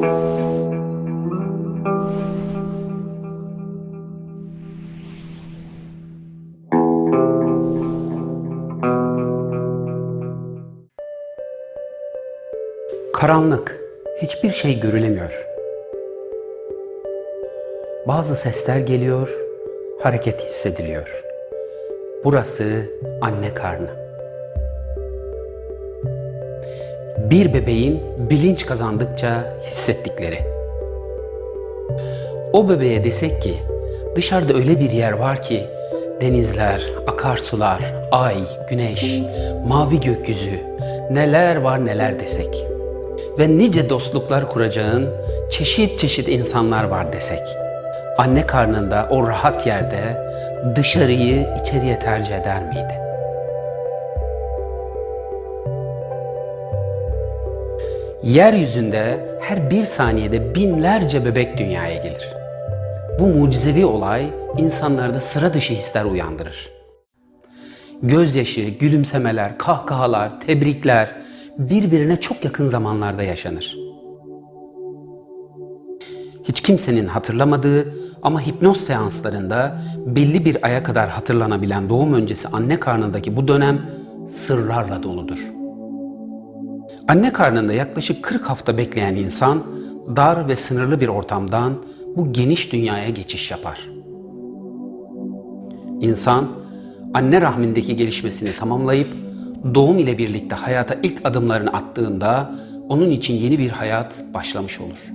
Karanlık. Hiçbir şey görülemiyor. Bazı sesler geliyor, hareket hissediliyor. Burası anne karnı. Bir bebeğin bilinç kazandıkça hissettikleri. O bebeğe desek ki dışarıda öyle bir yer var ki denizler, akarsular, ay, güneş, mavi gökyüzü, neler var neler desek ve nice dostluklar kuracağın çeşit çeşit insanlar var desek. Anne karnında o rahat yerde dışarıyı içeriye tercih eder miydi? Yeryüzünde her bir saniyede binlerce bebek dünyaya gelir. Bu mucizevi olay insanlarda sıra dışı hisler uyandırır. Gözyaşı, gülümsemeler, kahkahalar, tebrikler birbirine çok yakın zamanlarda yaşanır. Hiç kimsenin hatırlamadığı ama hipnoz seanslarında belli bir aya kadar hatırlanabilen doğum öncesi anne karnındaki bu dönem sırlarla doludur. Anne karnında yaklaşık 40 hafta bekleyen insan dar ve sınırlı bir ortamdan bu geniş dünyaya geçiş yapar. İnsan anne rahmindeki gelişmesini tamamlayıp doğum ile birlikte hayata ilk adımlarını attığında onun için yeni bir hayat başlamış olur.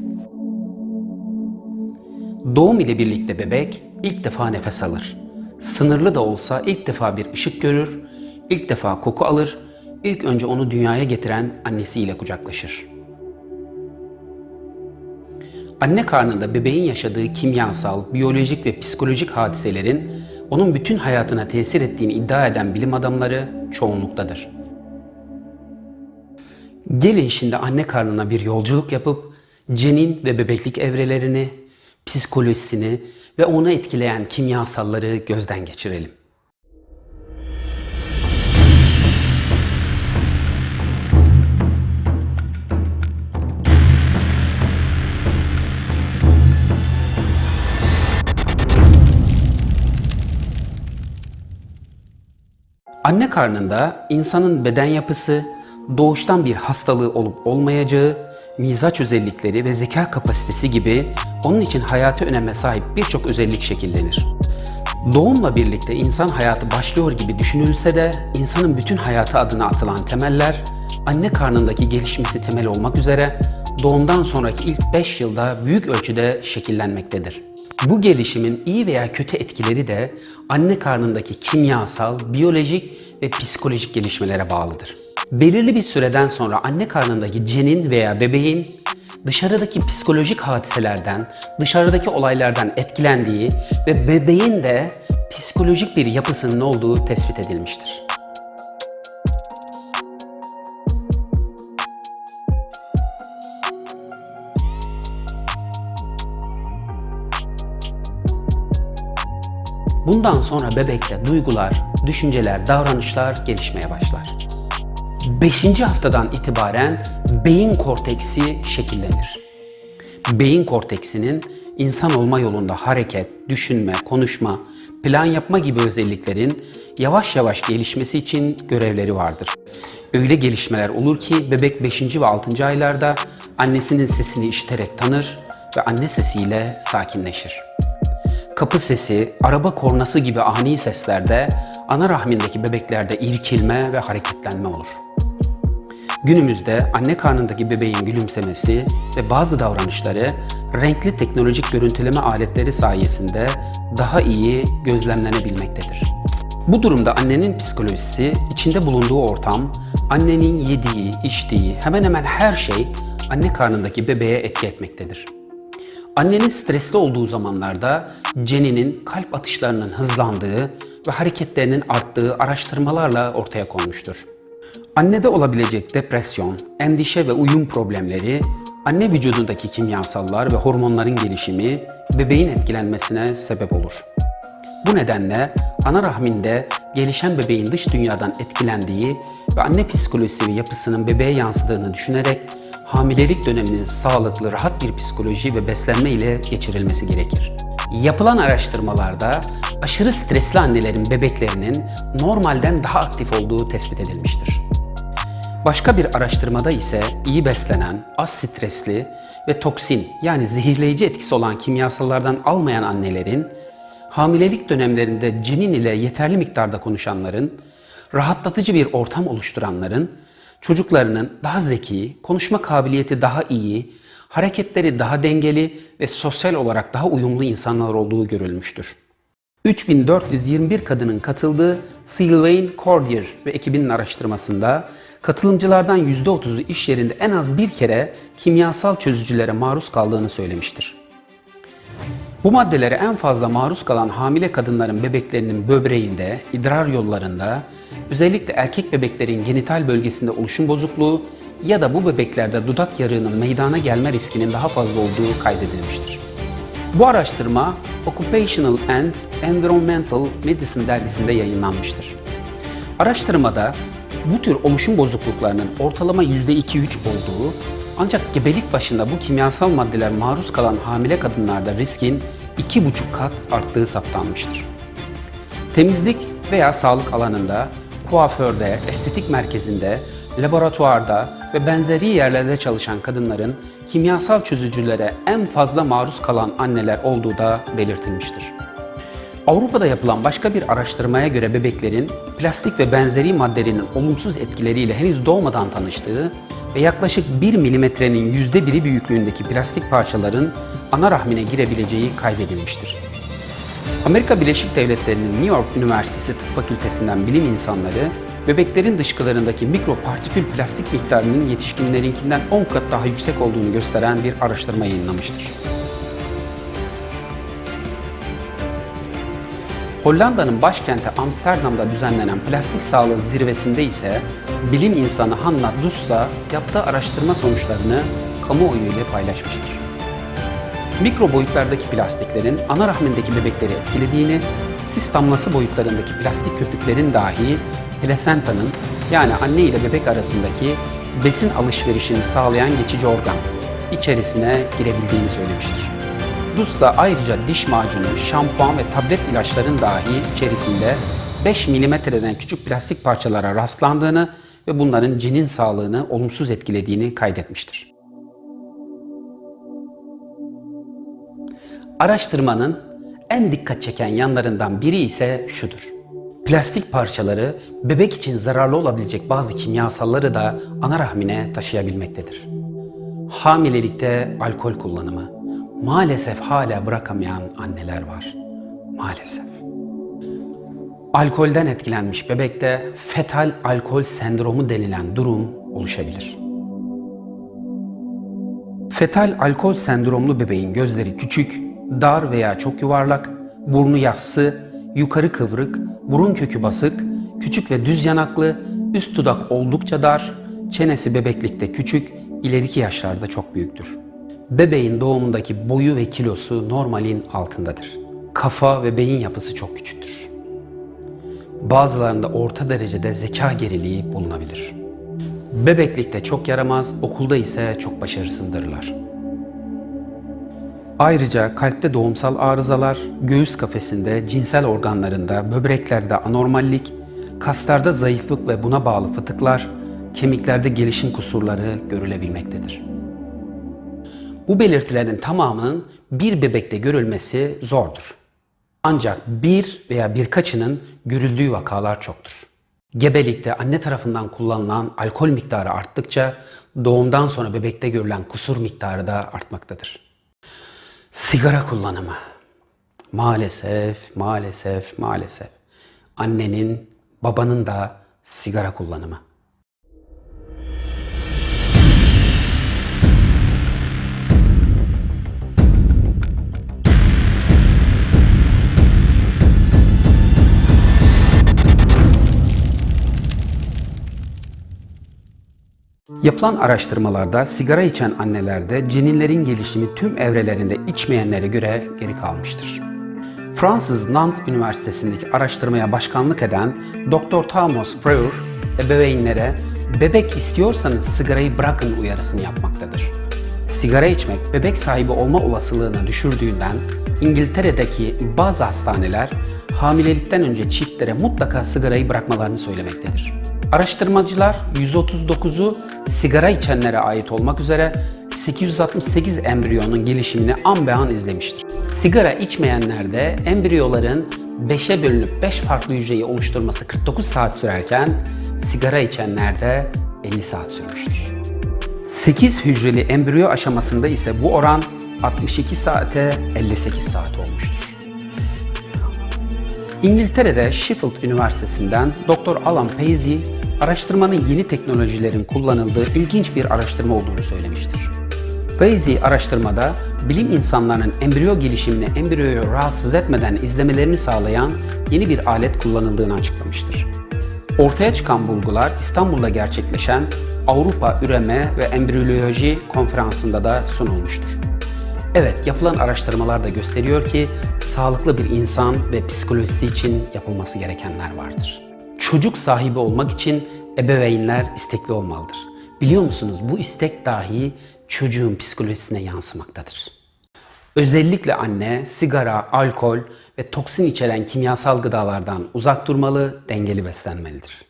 Doğum ile birlikte bebek ilk defa nefes alır. Sınırlı da olsa ilk defa bir ışık görür, ilk defa koku alır, ilk önce onu dünyaya getiren annesiyle kucaklaşır. Anne karnında bebeğin yaşadığı kimyasal, biyolojik ve psikolojik hadiselerin onun bütün hayatına tesir ettiğini iddia eden bilim adamları çoğunluktadır. Gelin şimdi anne karnına bir yolculuk yapıp cenin ve bebeklik evrelerini, psikolojisini ve onu etkileyen kimyasalları gözden geçirelim. Anne karnında insanın beden yapısı, doğuştan bir hastalığı olup olmayacağı, mizaç özellikleri ve zeka kapasitesi gibi onun için hayati öneme sahip birçok özellik şekillenir. Doğumla birlikte insan hayatı başlıyor gibi düşünülse de insanın bütün hayatı adına atılan temeller anne karnındaki gelişmesi temel olmak üzere doğumdan sonraki ilk 5 yılda büyük ölçüde şekillenmektedir. Bu gelişimin iyi veya kötü etkileri de anne karnındaki kimyasal, biyolojik ve psikolojik gelişmelere bağlıdır. Belirli bir süreden sonra anne karnındaki cenin veya bebeğin dışarıdaki psikolojik hadiselerden, dışarıdaki olaylardan etkilendiği ve bebeğin de psikolojik bir yapısının olduğu tespit edilmiştir. Bundan sonra bebekte duygular, düşünceler, davranışlar gelişmeye başlar. 5. haftadan itibaren beyin korteksi şekillenir. Beyin korteksinin insan olma yolunda hareket, düşünme, konuşma, plan yapma gibi özelliklerin yavaş yavaş gelişmesi için görevleri vardır. Öyle gelişmeler olur ki bebek 5. ve 6. aylarda annesinin sesini işiterek tanır ve anne sesiyle sakinleşir. Kapı sesi, araba kornası gibi ani seslerde ana rahmindeki bebeklerde irkilme ve hareketlenme olur. Günümüzde anne karnındaki bebeğin gülümsemesi ve bazı davranışları renkli teknolojik görüntüleme aletleri sayesinde daha iyi gözlemlenebilmektedir. Bu durumda annenin psikolojisi, içinde bulunduğu ortam, annenin yediği, içtiği hemen hemen her şey anne karnındaki bebeğe etki etmektedir. Annenin stresli olduğu zamanlarda ceninin kalp atışlarının hızlandığı ve hareketlerinin arttığı araştırmalarla ortaya konmuştur. Annede olabilecek depresyon, endişe ve uyum problemleri, anne vücudundaki kimyasallar ve hormonların gelişimi bebeğin etkilenmesine sebep olur. Bu nedenle ana rahminde gelişen bebeğin dış dünyadan etkilendiği ve anne psikolojisi ve yapısının bebeğe yansıdığını düşünerek hamilelik döneminin sağlıklı, rahat bir psikoloji ve beslenme ile geçirilmesi gerekir. Yapılan araştırmalarda aşırı stresli annelerin bebeklerinin normalden daha aktif olduğu tespit edilmiştir. Başka bir araştırmada ise iyi beslenen, az stresli ve toksin yani zehirleyici etkisi olan kimyasallardan almayan annelerin, hamilelik dönemlerinde cenin ile yeterli miktarda konuşanların, rahatlatıcı bir ortam oluşturanların, çocuklarının daha zeki, konuşma kabiliyeti daha iyi, hareketleri daha dengeli ve sosyal olarak daha uyumlu insanlar olduğu görülmüştür. 3421 kadının katıldığı Sylvain Cordier ve ekibinin araştırmasında katılımcılardan %30'u iş yerinde en az bir kere kimyasal çözücülere maruz kaldığını söylemiştir. Bu maddelere en fazla maruz kalan hamile kadınların bebeklerinin böbreğinde, idrar yollarında, özellikle erkek bebeklerin genital bölgesinde oluşum bozukluğu ya da bu bebeklerde dudak yarığının meydana gelme riskinin daha fazla olduğu kaydedilmiştir. Bu araştırma Occupational and Environmental Medicine dergisinde yayınlanmıştır. Araştırmada bu tür oluşum bozukluklarının ortalama %2-3 olduğu ancak gebelik başında bu kimyasal maddeler maruz kalan hamile kadınlarda riskin 2,5 kat arttığı saptanmıştır. Temizlik veya sağlık alanında, kuaförde, estetik merkezinde, laboratuvarda ve benzeri yerlerde çalışan kadınların kimyasal çözücülere en fazla maruz kalan anneler olduğu da belirtilmiştir. Avrupa'da yapılan başka bir araştırmaya göre bebeklerin plastik ve benzeri maddenin olumsuz etkileriyle henüz doğmadan tanıştığı ve yaklaşık 1 milimetrenin yüzde biri büyüklüğündeki plastik parçaların ana rahmine girebileceği kaydedilmiştir. Amerika Birleşik Devletleri'nin New York Üniversitesi Tıp Fakültesinden bilim insanları bebeklerin dışkılarındaki mikropartikül plastik miktarının yetişkinlerinkinden 10 kat daha yüksek olduğunu gösteren bir araştırma yayınlamıştır. Hollanda'nın başkenti Amsterdam'da düzenlenen plastik sağlığı zirvesinde ise bilim insanı Hanna Dussa yaptığı araştırma sonuçlarını kamuoyu ile paylaşmıştır. Mikro boyutlardaki plastiklerin ana rahmindeki bebekleri etkilediğini, sis damlası boyutlarındaki plastik köpüklerin dahi plasentanın yani anne ile bebek arasındaki besin alışverişini sağlayan geçici organ içerisine girebildiğini söylemiştir. Dussa ayrıca diş macunu, şampuan ve tablet ilaçların dahi içerisinde 5 milimetreden küçük plastik parçalara rastlandığını ve bunların cinin sağlığını olumsuz etkilediğini kaydetmiştir. Araştırmanın en dikkat çeken yanlarından biri ise şudur. Plastik parçaları bebek için zararlı olabilecek bazı kimyasalları da ana rahmine taşıyabilmektedir. Hamilelikte alkol kullanımı maalesef hala bırakamayan anneler var. Maalesef. Alkolden etkilenmiş bebekte fetal alkol sendromu denilen durum oluşabilir. Fetal alkol sendromlu bebeğin gözleri küçük, dar veya çok yuvarlak, burnu yassı, yukarı kıvrık, burun kökü basık, küçük ve düz yanaklı, üst dudak oldukça dar, çenesi bebeklikte küçük, ileriki yaşlarda çok büyüktür. Bebeğin doğumundaki boyu ve kilosu normalin altındadır. Kafa ve beyin yapısı çok küçüktür. Bazılarında orta derecede zeka geriliği bulunabilir. Bebeklikte çok yaramaz, okulda ise çok başarısızdırlar. Ayrıca kalpte doğumsal arızalar, göğüs kafesinde, cinsel organlarında, böbreklerde anormallik, kaslarda zayıflık ve buna bağlı fıtıklar, kemiklerde gelişim kusurları görülebilmektedir. Bu belirtilerin tamamının bir bebekte görülmesi zordur. Ancak bir veya birkaçının görüldüğü vakalar çoktur. Gebelikte anne tarafından kullanılan alkol miktarı arttıkça doğumdan sonra bebekte görülen kusur miktarı da artmaktadır. Sigara kullanımı. Maalesef, maalesef, maalesef. Annenin, babanın da sigara kullanımı. Yapılan araştırmalarda sigara içen annelerde ceninlerin gelişimi tüm evrelerinde içmeyenlere göre geri kalmıştır. Fransız Nantes Üniversitesi'ndeki araştırmaya başkanlık eden Dr. Thomas Freur, ebeveynlere bebek istiyorsanız sigarayı bırakın uyarısını yapmaktadır. Sigara içmek bebek sahibi olma olasılığını düşürdüğünden İngiltere'deki bazı hastaneler hamilelikten önce çiftlere mutlaka sigarayı bırakmalarını söylemektedir. Araştırmacılar 139'u sigara içenlere ait olmak üzere 868 embriyonun gelişimini an be an izlemiştir. Sigara içmeyenlerde embriyoların 5'e bölünüp 5 farklı hücreyi oluşturması 49 saat sürerken sigara içenlerde 50 saat sürmüştür. 8 hücreli embriyo aşamasında ise bu oran 62 saate 58 saat olmuştur. İngiltere'de Sheffield Üniversitesi'nden Dr. Alan Paisley, araştırmanın yeni teknolojilerin kullanıldığı ilginç bir araştırma olduğunu söylemiştir. Paisley araştırmada bilim insanlarının embriyo gelişimini embriyoyu rahatsız etmeden izlemelerini sağlayan yeni bir alet kullanıldığını açıklamıştır. Ortaya çıkan bulgular İstanbul'da gerçekleşen Avrupa Üreme ve Embriyoloji Konferansı'nda da sunulmuştur. Evet, yapılan araştırmalar da gösteriyor ki sağlıklı bir insan ve psikolojisi için yapılması gerekenler vardır. Çocuk sahibi olmak için ebeveynler istekli olmalıdır. Biliyor musunuz bu istek dahi çocuğun psikolojisine yansımaktadır. Özellikle anne sigara, alkol ve toksin içeren kimyasal gıdalardan uzak durmalı, dengeli beslenmelidir.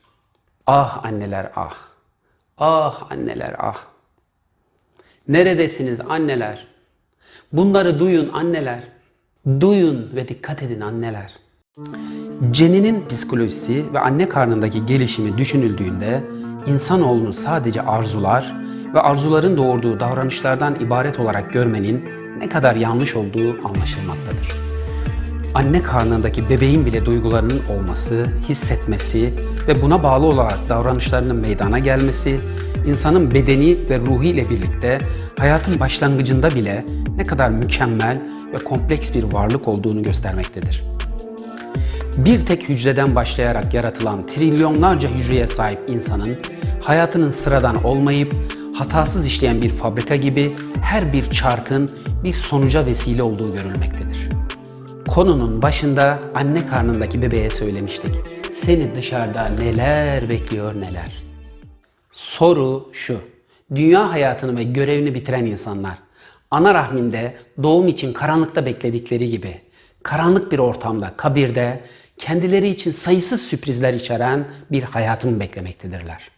Ah anneler ah. Ah anneler ah. Neredesiniz anneler? Bunları duyun anneler. Duyun ve dikkat edin anneler. Ceninin psikolojisi ve anne karnındaki gelişimi düşünüldüğünde insanoğlunu sadece arzular ve arzuların doğurduğu davranışlardan ibaret olarak görmenin ne kadar yanlış olduğu anlaşılmaktadır. Anne karnındaki bebeğin bile duygularının olması, hissetmesi ve buna bağlı olarak davranışlarının meydana gelmesi, insanın bedeni ve ruhu ile birlikte hayatın başlangıcında bile ne kadar mükemmel ve kompleks bir varlık olduğunu göstermektedir. Bir tek hücreden başlayarak yaratılan trilyonlarca hücreye sahip insanın hayatının sıradan olmayıp hatasız işleyen bir fabrika gibi her bir çarkın bir sonuca vesile olduğu görülmektedir. Konunun başında anne karnındaki bebeğe söylemiştik. Seni dışarıda neler bekliyor neler. Soru şu. Dünya hayatını ve görevini bitiren insanlar ana rahminde doğum için karanlıkta bekledikleri gibi karanlık bir ortamda, kabirde kendileri için sayısız sürprizler içeren bir hayatı mı beklemektedirler?